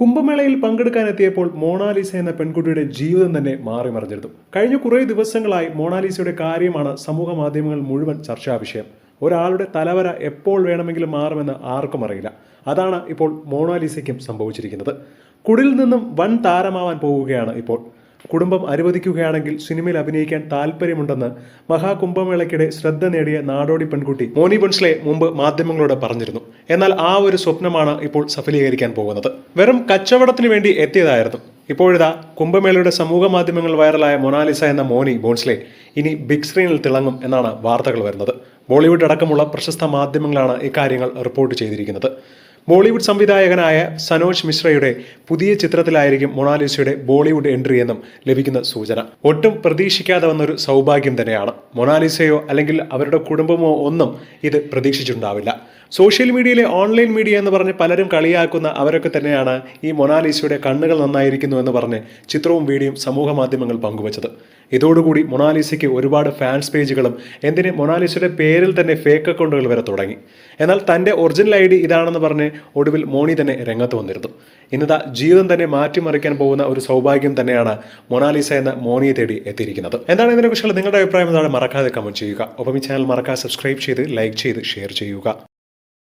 കുംഭമേളയിൽ പങ്കെടുക്കാനെത്തിയപ്പോൾ മോണാലിസ എന്ന പെൺകുട്ടിയുടെ ജീവിതം തന്നെ മാറി മറിഞ്ഞിരുന്നു. കഴിഞ്ഞ കുറേ ദിവസങ്ങളായി മോണാലിസയുടെ കാര്യമാണ് സമൂഹ മാധ്യമങ്ങൾ മുഴുവൻ ചർച്ചാ വിഷയം. ഒരാളുടെ തലവര എപ്പോൾ വേണമെങ്കിലും മാറുമെന്ന് ആർക്കും അറിയില്ല. അതാണ് ഇപ്പോൾ മോണാലിസയ്ക്കും സംഭവിച്ചിരിക്കുന്നത്. കുടിൽ നിന്നും വൻ താരമാവാൻ പോവുകയാണ് ഇപ്പോൾ. കുടുംബം അനുവദിക്കുകയാണെങ്കിൽ സിനിമയിൽ അഭിനയിക്കാൻ താല്പര്യമുണ്ടെന്ന് മഹാകുംഭമേളയ്ക്കിടെ ശ്രദ്ധ നേടിയ നാടോടി പെൺകുട്ടി മോനി ബൺസ്ലെ മുമ്പ് മാധ്യമങ്ങളോട് പറഞ്ഞിരുന്നു. എന്നാൽ ആ ഒരു സ്വപ്നമാണ് ഇപ്പോൾ സഫലീകരിക്കാൻ പോകുന്നത്. വെറും കച്ചവടത്തിന് വേണ്ടി എത്തിയതായിരുന്നു. ഇപ്പോഴിതാ കുംഭമേളയുടെ സമൂഹ മാധ്യമങ്ങൾ വൈറലായ മൊനാലിസ എന്ന മോനി ബോൺസ്ലെ ഇനി ബിഗ് സ്ക്രീനിൽ തിളങ്ങും എന്നാണ് വാർത്തകൾ വരുന്നത്. ബോളിവുഡ് അടക്കമുള്ള പ്രശസ്ത മാധ്യമങ്ങളാണ് ഇക്കാര്യങ്ങൾ റിപ്പോർട്ട് ചെയ്തിരിക്കുന്നത്. ബോളിവുഡ് സംവിധായകനായ സനോജ് മിശ്രയുടെ പുതിയ ചിത്രത്തിലായിരിക്കും മൊണാലിസയുടെ ബോളിവുഡ് എൻട്രി എന്നും ലഭിക്കുന്ന സൂചന. ഒട്ടും പ്രതീക്ഷിക്കാതെ വന്നൊരു സൗഭാഗ്യം തന്നെയാണ്. മൊണാലിസയോ അല്ലെങ്കിൽ അവരുടെ കുടുംബമോ ഒന്നും ഇത് പ്രതീക്ഷിച്ചിട്ടുണ്ടാവില്ല. സോഷ്യൽ മീഡിയയിലെ ഓൺലൈൻ മീഡിയ എന്ന് പറഞ്ഞ് പലരും കളിയാക്കുന്ന അവരൊക്കെ തന്നെയാണ് ഈ മൊണാലിസയുടെ കണ്ണുകൾ നന്നായിരിക്കുന്നു എന്ന് പറഞ്ഞ് ചിത്രവും വീഡിയോയും സമൂഹ മാധ്യമങ്ങൾ പങ്കുവച്ചത്. ഇതോടുകൂടി മൊണാലിസയ്ക്ക് ഒരുപാട് ഫാൻസ് പേജുകളും എന്തിന് മൊണാലിസയുടെ പേരിൽ തന്നെ ഫേക്ക് അക്കൗണ്ടുകൾ വരെ തുടങ്ങി. എന്നാൽ തന്റെ ഒറിജിനൽ ഐ ഡി ഇതാണെന്ന് പറഞ്ഞ് ഒടുവിൽ മോണി തന്നെ രംഗത്ത് വന്നിരുന്നു. ഇന്നതാ ജീവിതം തന്നെ മാറ്റിമറിക്കാൻ പോകുന്ന ഒരു സൗഭാഗ്യം തന്നെയാണ് മൊണാലിസ എന്ന മോണിയെ തേടി എത്തിയിരിക്കുന്നത്. എന്താണ് ഇതിനെക്കുറിച്ചുള്ള നിങ്ങളുടെ അഭിപ്രായം? എന്താണ് മറക്കാതെ കമന്റ് ചെയ്യുക. ഒപ്പം ഈ ചാനൽ മറക്കാതെ സബ്സ്ക്രൈബ് ചെയ്ത് ലൈക്ക് ചെയ്ത് ഷെയർ ചെയ്യുക.